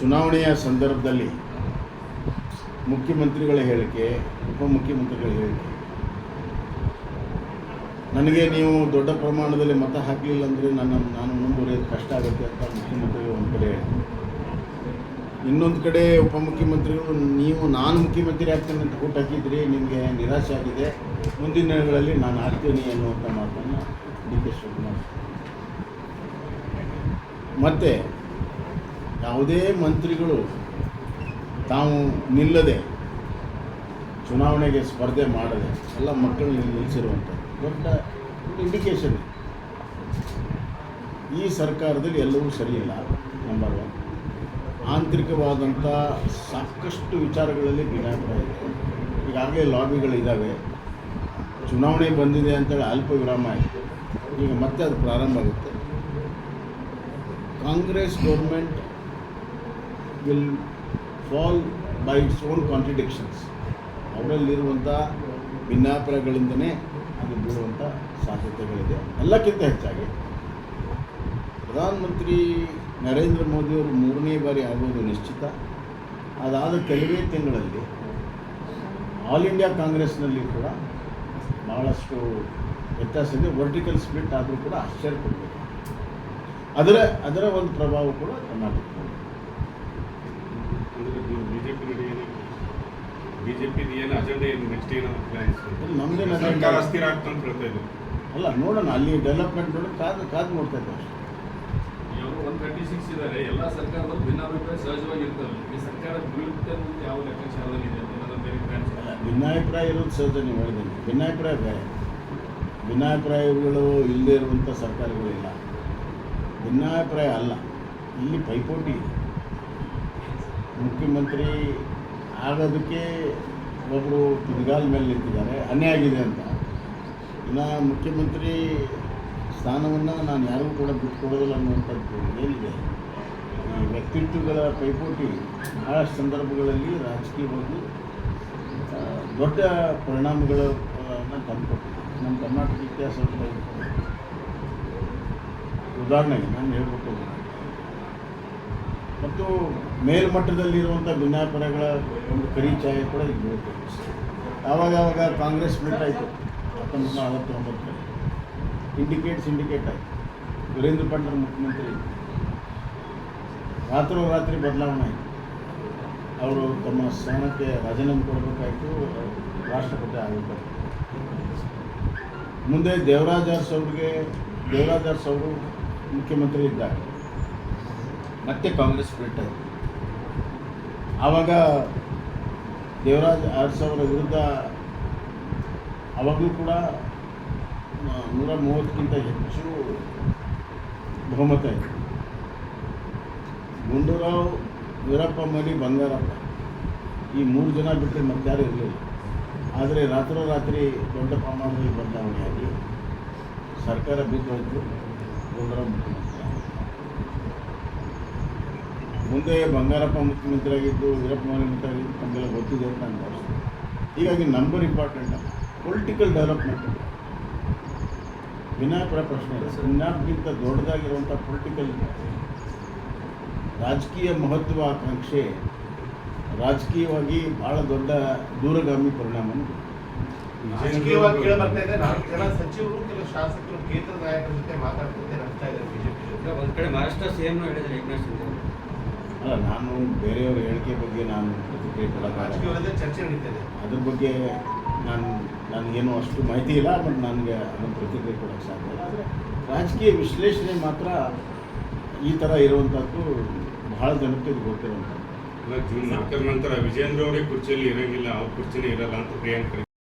ಚುನಾವಣೆಯ ಸಂದರ್ಭದಲ್ಲಿ ಮುಖ್ಯಮಂತ್ರಿಗಳ ಹೇಳಿಕೆ, ಉಪಮುಖ್ಯಮಂತ್ರಿಗಳ ಹೇಳಿಕೆ. ನನಗೆ ನೀವು ದೊಡ್ಡ ಪ್ರಮಾಣದಲ್ಲಿ ಮತ ಹಾಕಲಿಲ್ಲ ಅಂದರೆ ನನ್ನ, ನಾನು ಮುಂದುವರಿಯೋದು ಕಷ್ಟ ಆಗುತ್ತೆ ಅಂತ ಮುಖ್ಯಮಂತ್ರಿಗಳು ಒಂದು ಕಡೆ. ಇನ್ನೊಂದು ಕಡೆ ಉಪಮುಖ್ಯಮಂತ್ರಿಗಳು, ನೀವು, ನಾನು ಮುಖ್ಯಮಂತ್ರಿ ಆಗ್ತೇನೆ ಅಂತ ಊಟ ಹಾಕಿದ್ರಿ ನಿಮಗೆ ನಿರಾಶೆ ಆಗಿದೆ. ಮುಂದಿನ ದಿನಗಳಲ್ಲಿ ನಾನು ಆಗ್ತೀನಿ ಅನ್ನುವಂಥ ಮಾತನ್ನು ಡಿ ಕೆ ಶಿವಕುಮಾರ್. ಮತ್ತು ಯಾವುದೇ ಮಂತ್ರಿಗಳು ತಾವು ನಿಲ್ಲದೆ ಚುನಾವಣೆಗೆ ಸ್ಪರ್ಧೆ ಮಾಡದೆ ಎಲ್ಲ ಮಕ್ಕಳನ್ನ ನಿಲ್ಲಿಸಿರುವಂಥ ದೊಡ್ಡ ಇಂಡಿಕೇಶನ್ ಈ ಸರ್ಕಾರದಲ್ಲಿ ಎಲ್ಲವೂ ಸರಿಯಿಲ್ಲ ನಂಬರ್ ಒನ್ ಆಂತರಿಕವಾದಂಥ ಸಾಕಷ್ಟು ವಿಚಾರಗಳಲ್ಲಿ ಭಿನ್ನಾಭಿಪ್ರಾಯ ಇದೆ. ಈಗಾಗಲೇ ಲಾಬಿಗಳಿದ್ದಾವೆ ಚುನಾವಣೆ ಬಂದಿದೆ ಅಂತೇಳಿ ಅಲ್ಪ ವಿರಾಮ ಆಯಿತು. ಈಗ ಮತ್ತೆ ಅದು ಪ್ರಾರಂಭ ಆಗುತ್ತೆ. Congress government will fall by its own contradictions ಅವರಲ್ಲಿರುವಂಥ ಭಿನ್ನಾಭಿಪ್ರಾಯಗಳಿಂದನೇ ಅದು ಬೀಳುವಂಥ ಸಾಧ್ಯತೆಗಳಿದೆ. ಎಲ್ಲಕ್ಕಿಂತ ಹೆಚ್ಚಾಗಿ ಪ್ರಧಾನಮಂತ್ರಿ ನರೇಂದ್ರ ಮೋದಿಯವರು ಮೂರನೇ ಬಾರಿ ಆಗುವುದು ನಿಶ್ಚಿತ. ಅದಾದ ಕೆಲವೇ ತಿಂಗಳಲ್ಲಿ ಆಲ್ ಇಂಡಿಯಾ ಕಾಂಗ್ರೆಸ್ನಲ್ಲಿ ಕೂಡ ಭಾಳಷ್ಟು ವ್ಯತ್ಯಾಸ ಇದೆ ವರ್ಟಿಕಲ್ ಸ್ಪ್ಲಿಟ್ ಆದರೂ ಕೂಡ ಆಶ್ಚರ್ಯ ಕೊಡಬೇಕು ಅದರ ಅದರ ಒಂದು ಪ್ರಭಾವ ಕೂಡ ಕರ್ನಾಟಕದಲ್ಲಿ ಅಂದ್ರೆ ಬಿಜೆಪಿ ನಡೆ ಏನು ಬಿಜೆಪಿ ಏನು ಅಜೆಂಡಾ ಏನು? ನೆಕ್ಸ್ಟ್ ಏನು ಪ್ಲಾನ್ಸ್ ನಮ್ದೇನು? ಸರ್ಕಾರ ಅಸ್ಥಿರ ಅಂತ ಹೇಳ್ತಾ ಇದ್ರು ಅಲ್ಲ ನೋಡೋಣ ಅಲ್ಲಿ ಡೆವಲಪ್ಮೆಂಟ್ ನೋಡಿ ಕಾದು ಕಾದು ನೋಡ್ತಾ ಅಷ್ಟೇ. ಇವರು ಒನ್ ತರ್ಟಿ ಸಿಕ್ಸ್ ಇದ್ದಾರೆ. ಎಲ್ಲ ಸರ್ಕಾರದಲ್ಲಿ ಭಿನ್ನಾಭಿಪ್ರಾಯ ಸಹಜವಾಗಿ ಇರ್ತವೆ ಈ ಸರ್ಕಾರ ಬೀಳುತ್ತೆ ಅನ್ನೋದು ಯಾವ ಲೆಕ್ಕಾಚಾರದಲ್ಲಿ ಇದೆ ಭಿನ್ನಾಭಿಪ್ರಾಯ ಇರೋದು ಸಹಜ ನೀವು ಹೇಳಿದ್ದೀನಿ ಭಿನ್ನಾಭಿಪ್ರಾಯ ಬೇರೆ. ಭಿನ್ನಾಭಿಪ್ರಾಯಗಳು ಇಲ್ಲದೆ ಇರುವಂಥ ಸರ್ಕಾರಗಳಿಲ್ಲ ಭಿನ್ನಾಭಿಪ್ರಾಯ ಅಲ್ಲ. ಇಲ್ಲಿ ಪೈಪೋಟಿ ಇದೆ. ಮುಖ್ಯಮಂತ್ರಿ ಆಗೋದಕ್ಕೆ ಒಬ್ಬರು ತುದಿಗಾಲ ಮೇಲೆ ನಿಂತಿದ್ದಾರೆ. ಅನ್ಯಾಯ ಆಗಿದೆ ಅಂತ. ಇನ್ನು ಮುಖ್ಯಮಂತ್ರಿ ಸ್ಥಾನವನ್ನು ನಾನು ಯಾರಿಗೂ ಕೂಡ ಬಿಟ್ಕೊಡೋದಿಲ್ಲ ಅನ್ನುವಂಥದ್ದು ಏನಿದೆ? ವ್ಯಕ್ತಿತ್ವಗಳ ಪೈಪೋಟಿ ಬಹಳಷ್ಟು ಸಂದರ್ಭಗಳಲ್ಲಿ ರಾಜಕೀಯವಾಗಿ ದೊಡ್ಡ ಪರಿಣಾಮಗಳನ್ನು ತಂದುಕೊಟ್ಟಿದೆ ನಮ್ಮ ಕರ್ನಾಟಕ ಇತಿಹಾಸ ಉದಾಹರಣೆಗೆ ನಾನು ಹೇಳ್ಬಿಟ್ಟು ಮತ್ತು ಮೇಲ್ಮಟ್ಟದಲ್ಲಿರುವಂಥ ಭಿನ್ನಾಭಿಪ್ರಾಯಗಳ ಒಂದು ಪರಿಚಯ ಕೂಡ ಇಲ್ಲಿ ಆವಾಗ ಆವಾಗ ಕಾಂಗ್ರೆಸ್ ಸ್ಪ್ಲಿಟ್ ಆಯಿತು. ಹತ್ತೊಂಬತ್ತು ನೂರ ನಲವತ್ತೊಂಬತ್ತರಲ್ಲಿ. ಇಂಡಿಕೇಟ್ ಸಿಂಡಿಕೇಟ್ ಆಯಿತು. ವೀರೇಂದ್ರ ಪಂಡ್ರ ಮುಖ್ಯಮಂತ್ರಿ ರಾತ್ರೋರಾತ್ರಿ ಬದಲಾವಣೆ ಆಯಿತು. ಅವರು ತಮ್ಮ ಸ್ಥಾನಕ್ಕೆ ರಾಜೀನಾಮೆ ಕೊಡಬೇಕಾಯಿತು. ರಾಷ್ಟ್ರಪತಿ ಆಗಬೇಕು. ಮುಂದೆ ದೇವರಾಜ್ ಅರಸ್ ಅವ್ರಿಗೆ ದೇವರಾಜ್ ಅವರು ಮುಖ್ಯಮಂತ್ರಿ ಇದ್ದಾಗ ಮತ್ತೆ ಕಾಂಗ್ರೆಸ್ ಆಯಿತು. ಆವಾಗ ದೇವರಾಜ್ ಅರಸ್ ಅವರ ವಿರುದ್ಧ ಅವಾಗಲೂ ಕೂಡ ನೂರ ಮೂವತ್ತಕ್ಕಿಂತ ಹೆಚ್ಚು ಬಹುಮತ ಇತ್ತು ಗುಂಡೂರಾವ್ ವೀರಪ್ಪ ಮೊಯ್ಲಿ ಬಂಗಾರಪ್ಪ. ಈ ಮೂರು ಜನ ಬಿಟ್ಟರೆ ಮತ್ತಾರು ಇರಲಿಲ್ಲ. ಆದರೆ ರಾತ್ರೋರಾತ್ರಿ ದೊಡ್ಡ ಪ್ರಮಾಣದಲ್ಲಿ ಬದಲಾವಣೆಯಾಗಿ ಸರ್ಕಾರ ಬಿದ್ದೋಯ್ತು. ಗುಂಡೂರಾವ್ ಮುಖ್ಯಮಂತ್ರಿ. ಮುಂದೆ ಬಂಗಾರಪ್ಪ ಮುಖ್ಯಮಂತ್ರಿ ಆಗಿದ್ದು ವೀರಪ್ಪ ಮೊಯ್ಲಿ ಮುಖ್ಯಮಂತ್ರಿ ಆಗಿದ್ದು ನಮಗೆಲ್ಲ ಗೊತ್ತಿದೆ ಅಂತ ನಾನು ಭಾವಿಸ್ತೀನಿ. ಹೀಗಾಗಿ ನಂಬರ್ ಇಂಪಾರ್ಟೆಂಟ್ ಪೊಲಿಟಿಕಲ್ ಡೆವಲಪ್ಮೆಂಟ್ ವಿನಾಯಕರ ಪ್ರಶ್ನೆ ಇಲ್ಲ ಭಿನ್ನಾಭಿಗಿಂತ ದೊಡ್ಡದಾಗಿರುವಂಥ ಪೊಲಿಟಿಕಲ್ ರಾಜಕೀಯ ಮಹತ್ವ ಆಕಾಂಕ್ಷೆ ರಾಜಕೀಯವಾಗಿ ಬಹಳ ದೊಡ್ಡ ದೂರಗಾಮಿ ಜನ ಸಚಿವರು ಕೆಲವು ಶಾಸಕರು ಕೇಂದ್ರ ನಾಯಕರ ಜೊತೆ ಇದ್ದಾರೆ. ಬಿಜೆಪಿ ಜೊತೆ. ಒಂದ್ ಕಡೆ ಮಹಾರಾಷ್ಟ್ರ ಸಿಎಂ ಹೇಳಿದ್ರೆ ಅಲ್ಲ ನಾನು ಬೇರೆಯವ್ರ ಹೇಳಿಕೆ ಬಗ್ಗೆ ನಾನು ಪ್ರತಿಕ್ರಿಯೆ ಕೊಡೋಕ್ಕಾಗಲ್ಲ ಚರ್ಚೆ ನಡೀತದೆ. ಅದ್ರ ಬಗ್ಗೆ ನಾನು ನನಗೇನು ಅಷ್ಟು ಮಾಹಿತಿ ಇಲ್ಲ ಬಟ್ ನನಗೆ ಅದನ್ನು ಪ್ರತಿಕ್ರಿಯೆ ಕೊಡೋಕ್ಕೆ ಸಾಧ್ಯ ಇಲ್ಲ. ಆದರೆ ರಾಜಕೀಯ ವಿಶ್ಲೇಷಣೆ ಮಾತ್ರ ಈ ಥರ ಇರುವಂಥದ್ದು ಬಹಳ ಜನಕ್ಕೆ ಇದು ಗೊತ್ತಿರುವಂಥದ್ದು ಜೂನ್ ನಾಲ್ಕರ ನಂತರ ವಿಜೇಂದ್ರ ಅವರೇ ಕುರ್ಚಿಯಲ್ಲಿ ಇರೋಂಗಿಲ್ಲ ಅವ್ರ ಕುರ್ಚಿನೇ ಇರಲ್ಲ ಅಂತ ಪ್ರಿಯಾಂಕ್